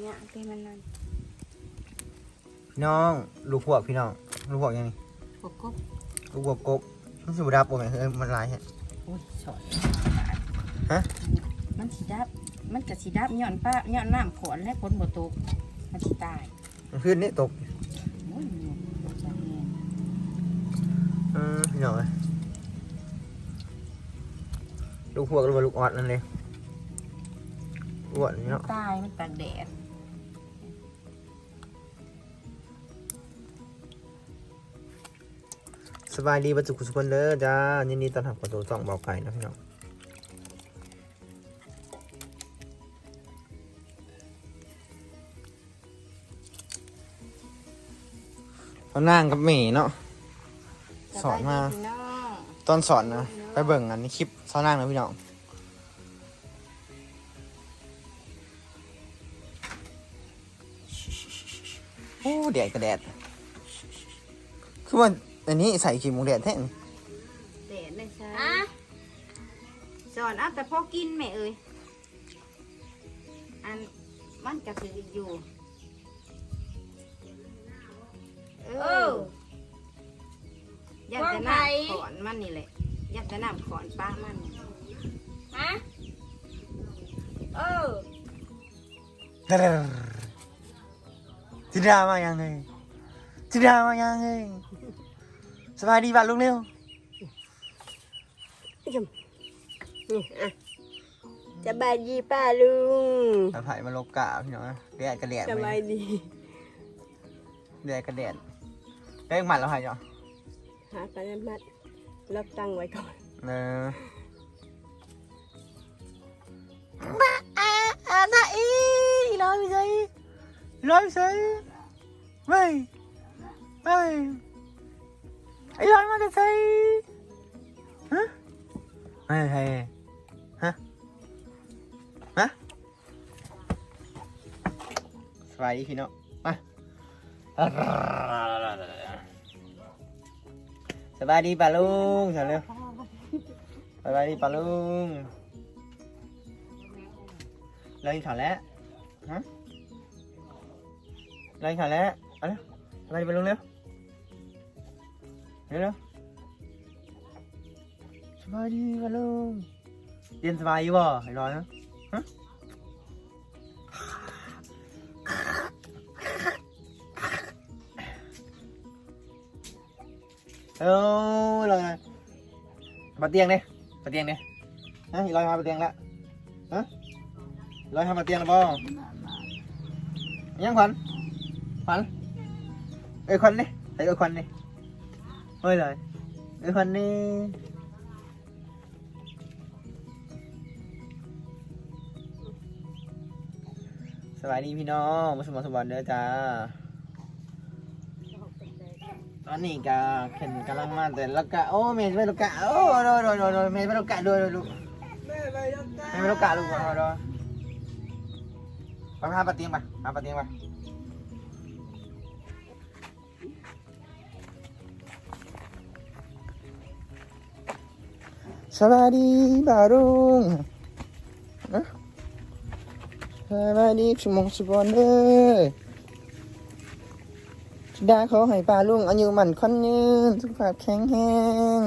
เนี่ยที่มันนั่นพี่น้อง ลูกพวกพี่น้อง ลูกพวกยังไงกบกบลูกพวกกบมันสิบดับบ่แม่นเออมันหลายฮะ โอ้ยสอนฮะ มันสีดับ มันกับสีดับย้อนป้าย้อนน้ำขอนและฝนบ่ตกมันสิตายมันขึ้นนี่ตกโอ้ยเนี่ยบ่จังแม่นอืมพี่น้องเอ้ยลูกพวกหรือว่าลูกออดนั่นเลยอ้วนพี่น้อง ตายมันตากแดด สบายดีบรรจุกุสุคนเด้อจ้ายินดีต้อนรับเข้าสู่ช่องเบาไก่นะพี่น้องเขานั่งกับหมีเนาะสอนมาสบยดีพี่น้องตอนสอนนะไปเบิ่งอันนี้คลิปเขานั่งนะพี่น้องโอ้แดดกระแดดคือว่า อันนี้ใส่ขีมงแดดแท้งแดดเลยใช่สอนเอาแต่พอกินแม่เอ้ยอันมันก็คืออยู่ เออยันแต่น้ำขอนมันนี่แหละยันแต่น้ำขอนป้ามันฮะเออทิดามายังไงทิดามายังไง สบายดีป่ะลุงเร็วสบายดีป้าลุงมาไผ่มาโลกะพี่น้องนะแดดกระแดดสไหมบายดีแดดกระแดดได้หมัดแล้วไผ่เนาะหาปลามัดรับตังค์ไว้ก่อนเออมาอ่าอ่าน่าอีร้อยไปใส่ร้อยไปใส่ไม่ไม่ไอ้ร้อยมาจะใส่ฮะไม่ใช่ฮะฮะสบายดีพี่น้องมาสบายดีป่ะลุงเฉยเร็วบายบายดิปลาลุงเล่นข่าวแล้วฮะเล่นข่าวแล้วเอาเร็วสบายดีปลาลุงเร็ว เร็วเร็วสบายดีปลาลุงเรียนสบายอยู่บ่ไอ้ร้อยนะฮะเออเลยมาเตียงดิปะเตียงเนี่ยฮะอีร้อยมาเตียงแล้วฮะร้อยทำปะเตียงแล้วบ่ยังขวัญขวัญเอ้ยขวัญนี่เอ้ยขวัญนี่เฮ้ยเลยเอ้ยขวัญนี่ งมาสมบัติสมบัติเด้อจ้าตอนนี้ก็เข็นกำลังมาแต่ละกะโอ้เมย์ไม่ละกะโอ้โดยโดยโดยโดยเมย์ไม่ละกะโดยโดยลูกเมย์ไม่ละกะลูกโดยโดยไปพาปะเตียงไปพาปะเตียงไป สวัสดีบารุงนะสวัสดีชุมงสุบอนเด้อดาขอให้ปลาลุงอายุหมันคอนยืนสุขภาพแข็งแรง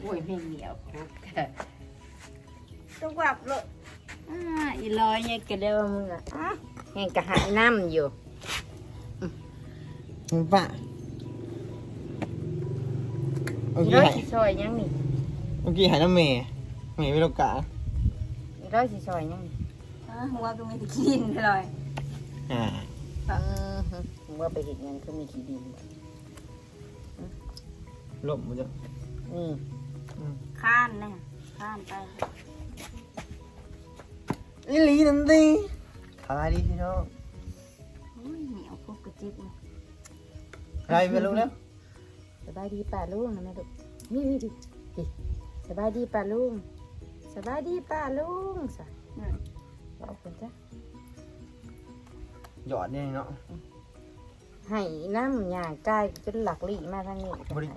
โอ้ยไม่เหนียวคุกต้องวับเลยอ่าอีลอยเนี่ยกระเดิมมึงอะอะยังกระหายน้ำอยู่เห็นปะ เมื่ออีกี้ร้อยหายสิซอยยังนี่เมื่อกี้หายน้ำเมย์เมย์ไม่รู้กะอีร้อยสิซอยยังนี่อะหัวก็ไม่ได้กินเลยอ่าอือฮึหัวไปเห็นยังคือมีขี้ดินบ่ลบมันจะอืมอืมข้านนะข้านไปอีหลีนั่นดิสบายดีพี่น้องโอ้ยเหนียวพวกกระจิบนี่อะไรไปรู้แล้ว สบายดีป่าลุงนะแม่ดุนี่นี่ดิดิสบายดีป่าลุงสบายดีป่าลุงสะนั่นบอกคนจ้ะหยอดเนี่ยเนาะให้น้ำยางกายจนหลักหลีมาทางนี้บ่ได้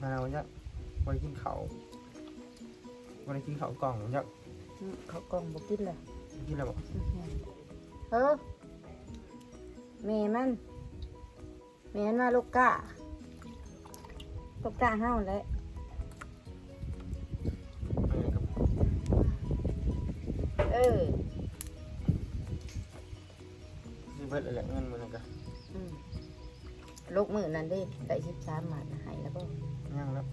มาเราจะไปกินเขาววันนี้กินข้าวกล่องยักอืมเขากล่องบ่กินเลยกินอะไรบอกเออแม่มันแม่มันว่าลูกกะ ลูกกะเฮาแหละเออกับเออซื้อเบิดอะไรเงินมันก็อืมลูกมือนั่นเดิได้สิบสามบาทนะให้แล้วบ่ยังแล้ว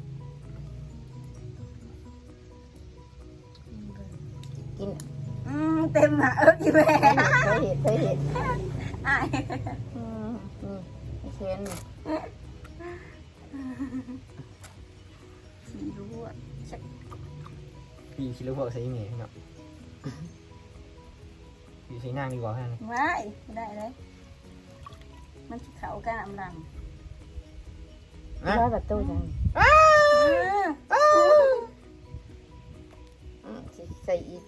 กินอืมเต็มอะเออกี่แม่เคยเห็นเคยเห็นอ้ายอืมอืมไม่เช่น ปีคิดแล้วบอกใส่เงี้ยเนาะปีใส่นางดีกว่าแค่นั้นว้ายไม่ได้เลย มันสิเขากันอำลังนะร้อยบาทตู้จังอืมอืมสิใส่อีก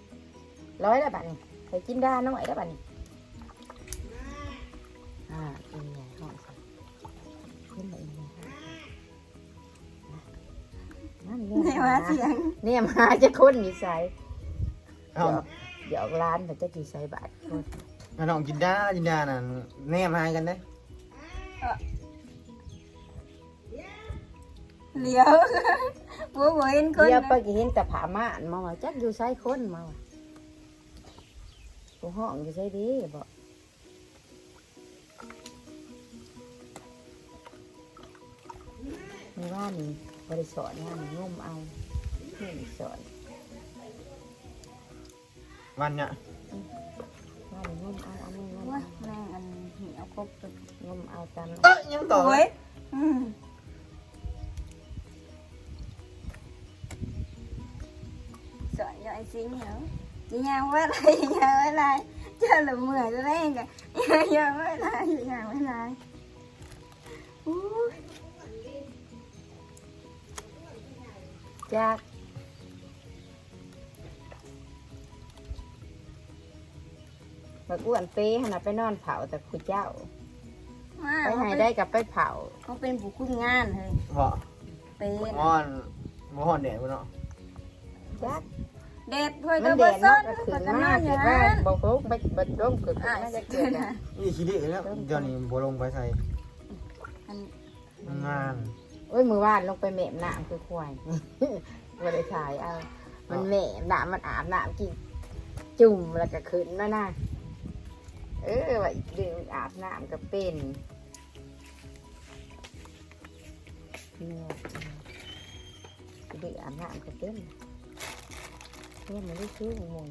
ร้อยละบาทนี่ใส่กินได้น้อยละบาทนี่อ่ากินใหญ่ห้องใส่ขึ้นมาอีกใหญ่ห้องใส่นั่นเนี่ยว่าเสียง เนี่ยมาจะคนอยู่ใส่เอาเดี๋ยวร้านเขาจะกี่ใส่บาทคนเอาน้องกินได้กินได้น่ะแนมหายกันได้เลี้ยวบัวบัวเห็นคนเดี๋ยวนะไปกินแต่ผาม่านมาว่าจักอยู่ใส่คนมาว่ากูห้องอยู่ใส่ดีบอกมีว่านี่บริสอนว่านี่งมเอานี่ สอนวันเนี่ยว่านี่งมเอาเอาไม่งมว้าเอาแม่งอันเหนียวครบตัวงมเอาตามเอ้ยยังต่อโอ้ยอืมสอนยายสิงเหรอจะยังว่าอะไรยังว่าอะไรเจ้าหลุม บักอ้วนเป้ขนาดไปนอนเผาแต่คุณเจ้ามาไปเขาให้เป็นได้กับไปเผาเขาเป็นผู้คุมงานเฮ้ยบ่เป็นอ่อนบ่ห่อนแดดบ่เนาะจักเด็ดเพื่อมัจะนแดบ่ดซ้อเนาะนก็ขืก็นจะนมาอนกอยู่ว่านั้นบอกลูกไปบัดร่มเกิดอ่าน่าจะเกิเกิดดนะนี่คิดดิแล้วเดี๋ยวนี้บ่ลงไปใส่อันงานโอ้ยมือวานลงไปแม่น้ำคือควายไม่ได้ขายเอามันแม่น้ำมันอาบน้ำกินจุ่มแล้วก็ขึ้นมานะ เออว่าอีกเดือนอาบน้ำก็เป็นเนี่ยเดืออาบน้ำก็เป็นเนี่ยมันได้ชื่อมง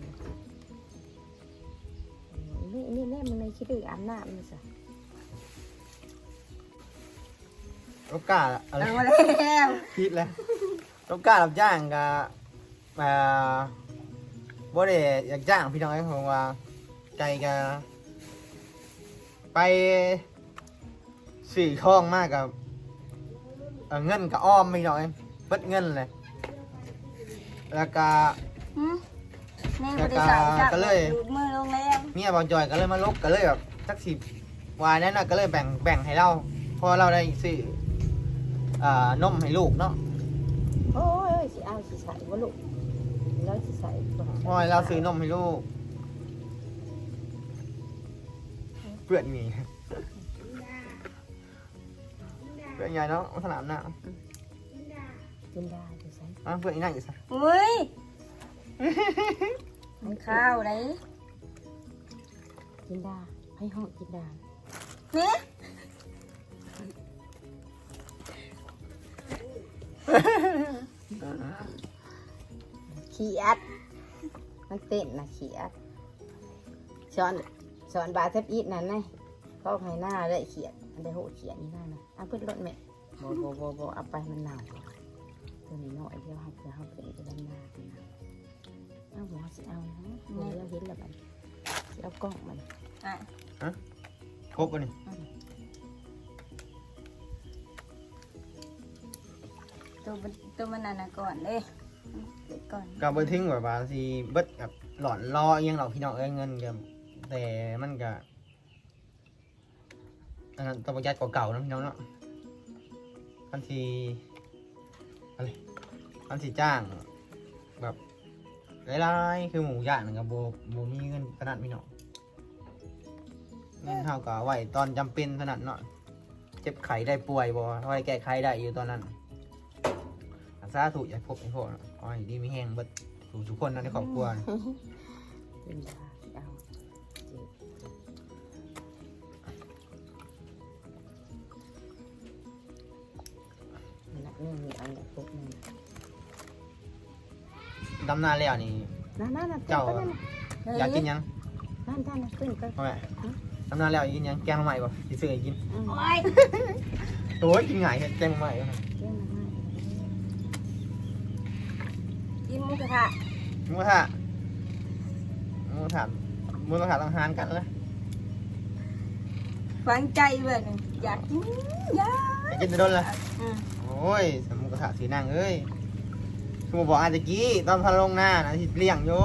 นี่นี่แน่มันในคิดดืออาบน้ำนี่สิลูกกาอะไรเอามาแล้วคิดแล้วลูกการับจ้างก็อ่าบ่ได้อยากจ้างพี่น้องให้ผมว่าใจก็ ไปสี่ช่องมากกับเอ่อเงินกับอ้อมพี่น้องเองเบิดเงินเลย แล้วก็ หืมแม่งบ่ได้ใส่จับก็เลย ดูดมือลงแล้วเมียบอลจอยก็เลยมาลบก็เลยแบบสักสิบวายนั้นน่ะก็เลยแบ่งแบ่งให้เราเพราะเราได้ซื้ออ่านมให้ลูกเนาะโอ้ยสิเอาสิใส่บ่ลูกแล้วสิใส่บ่เพราะว่าเราซื้อนมให้ลูก พื่อนมีเพื่อนใหญ่เนาะสนามหน้ากินได้สิใส่อะเพื่อนอีนั่งอยู่ซะอุ้ยมันข้าวไหนกินได้ให้ห้องกินได้เนี่ยขี้อัดมันเต้นนะขี้อัดสอน สอนบาทับอีทนั่นไงเขาให้หน้าได้เขียดอันได้โหเขียดนี่นั่นนะเอาเพื่อนรถแม่โบโบโบโบเอาไปมันหนาวตัวนี้น้อยเดียวเขาเพื่อเขาเป็นจะด้านหน้าเป็นหนาวเอาหัวสิเอาเนาะหัวเราเห็นแล้วมันสิเอากล้องมันอะครบป่ะนี่ตัวมันตัวมันนั่นน่ะก่อนเลยเด็กก่อนก็บ่ทิ้งแบบว่าสิเบิดแบบหลอนรอเอียงหรอกพี่น้องเอ้ยเงินก็ แต่มันก็อันนั้นต้องประหยัดกว่าเก่านะพี่น้องเนาะพันทีอะไรพันทีจ้างแบบหลายๆคือหมูย่างนะครับโบโบมีเงินขนาดพี่น้องเงินเท่ากับไว้ตอนจำเป็นขนาดเนาะเจ็บไข้ได้ป่วยบ่ไว้แก้ไขได้อยู่ตอนนั้นอาซาถูกอย่าพบไอ้พวกน่ะขอให้ดีมีแห้งเบิดถูกทุกคนนะในครอบครัวเป็น นักเรื่องมีอันแบบพวกนี้ดำนาแล้วนี่ นั่นนั่นนั่นเจ้านั่นอยากกินหยังนั่นนั่นนั่นขึ้นก็พ่อแม่ดำนาแล้วอยากกินหยังแกงหน่อไม้บ่สิซื้อให้กินอืมโอ้ยโอ้ยกินง่ายแค่แกงหน่อไม้บ่เรื่องมันง่ายกินหมูกระทะมึงว่าถ้า มึงว่าถ้ามึงว่าถ้าต้องหารกันเลยฟังใจเว้ยอยากกินอยากอยากกินจะโดนเลยอืมโอ้ยสมุกกระถาสีนางเอ้ยคือมาบอกอาจจะกี้ตอนพาลงหน้านะที่เลี้ยงอยู่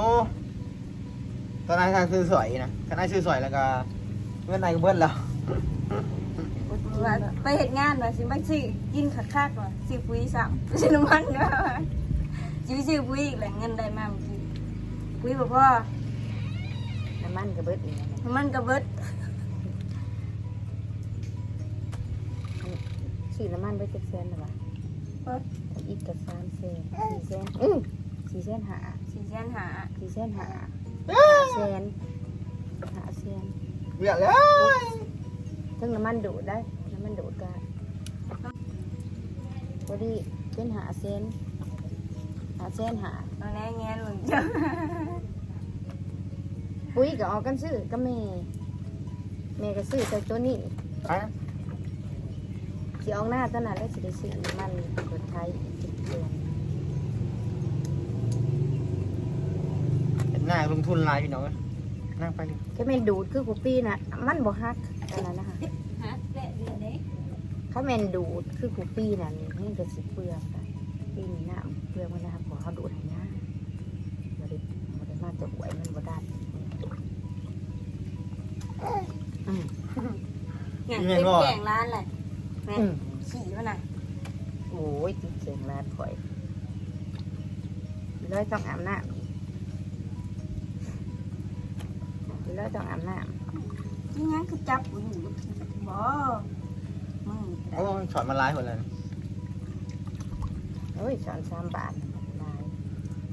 ตอนนั้นทางซื้อสวยนะทางนั้นซื้อสวยแล้วก็เงินนายก็เบิ้ลแล้วว่าไปเห็ดงานว่าสิมาซื้อกินคักๆว่าซื้อปุ๋ยซ้ำซื้อน้ำมันว่าซื้อซื้อปุ๋ยอีกแหละเงินได้มาเมื่อกี้ปุ๋ยบ่พอ น้ำมันกระเบิดอีกแล้วนะน้ำมันก็เบิดซื้อน้ำมันไปเจ็ดเซนหรือเปล่าเบิดอีกกับสามเซนสี่เซนอือสี่เซนหาสี่แสนหาสี่เซนหาหาเซนหาเซนเบื่อเลยซึ่งน้ำมันดูดได้น้ำมันดูดก็พอดีเป็นหาเซนหาเซนหา เอาแน่แงนมึงจ้ะ ปุ้ยก็ออกกันซื้อก็แม่แม่ก็ซื้อแต่ตัวนี้ไปนะสิออกหน้าตอนนั้นแล้วสิได้ซื้อมันรถไทยอีกเจ็ดเดือนหน้าลงทุนหลายพี่น้องเอ้ยนั่งไปดิแค่แม่นดูดคือกูปีน่ะ มันบ่ฮักอันนั้นนะคะฮะแปะเดือนเด้ถ้าแม่นดูดคือกูปีนั่นนี่จะสิเปลือกอะปีนี้น้ำเปลือกมันนะครับขอเขาดูดให้หน้าบ่ได้บ่ได้มาจะหวยมันบ่ได้ อืมงานเต็มแกงร้านเลยแม่อืม ขี่วะน่ะโอ้ยติดเสียงร้านข่อยเลยต้องอาบน้ำอีกเลยต้องอาบน้ที่งั้นคือจับกูอยู่บ่มึงโอ้ยช็อตมาหลายคนเลยำโอ้ยสอนสามบาทได้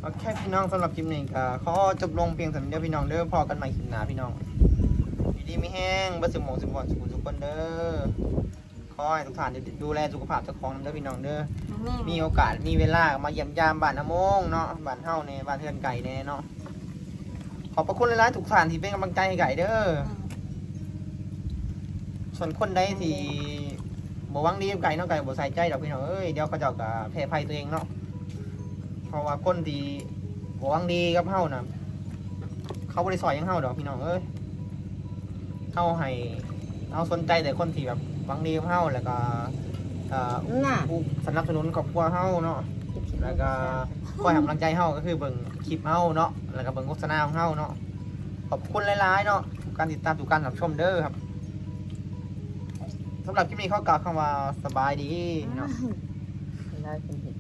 โอเคพี่น้องสำหรับคลิปนี้ก็ขอจบลงเพียงเท่านี้เด้อพี่น้องเด้อพอกันใหม่คลิปหน้าพี่น้องอยู่ ดีไม่แห้งบัสมองสมองสุขทุกคนเด้อขอให้ทุกท่านดูแลสุขภาพเจ้าของนำเด้อพี่น้องเด้อแม่มีโอกาสมีเวลามาเยี่ยมยามบ้านน้ำมงเนาะบ้านเฮาเนี่ยบ้านเทือนไก่เนี่ยเนาะ ขอบพระคุณหลายๆทุกท่านที่เป็นกำลังใจให้ไก่เด้อ ส่วนคนใดที่บ่หวังดีกับไก่เนาะไก่บ่ใส่ใจดอกพี่น้องเอ้ยเดี๋ยวเขาเจ้าก็แพ้ภัยตัวเองเนาะ เพราะว่าคนที่บ่หวังดีกับเฮานะเขาบ่ได้สอยหยังเฮาดอกพี่น้องเอ้ย เฮาให้เฮาสนใจแต่คนที่แบบหวังดีกับเฮาแล้วก็เอ่อน่ะผู้สนับสนุนครอบครัวเฮาเนาะแล้วก็คอยให้กำลังใจเฮาก็คือเบิ่งคลิปเฮาเนาะแล้วก็เบิ่งโฆษณาของเฮาเนาะขอบคุณหลายๆเนาะทุกการติดตามทุกการรับชมเด้อครับสำหรับคลิปนี้เขากล่าวคำว่าสบายดีเนาะเราเป็นเห็ด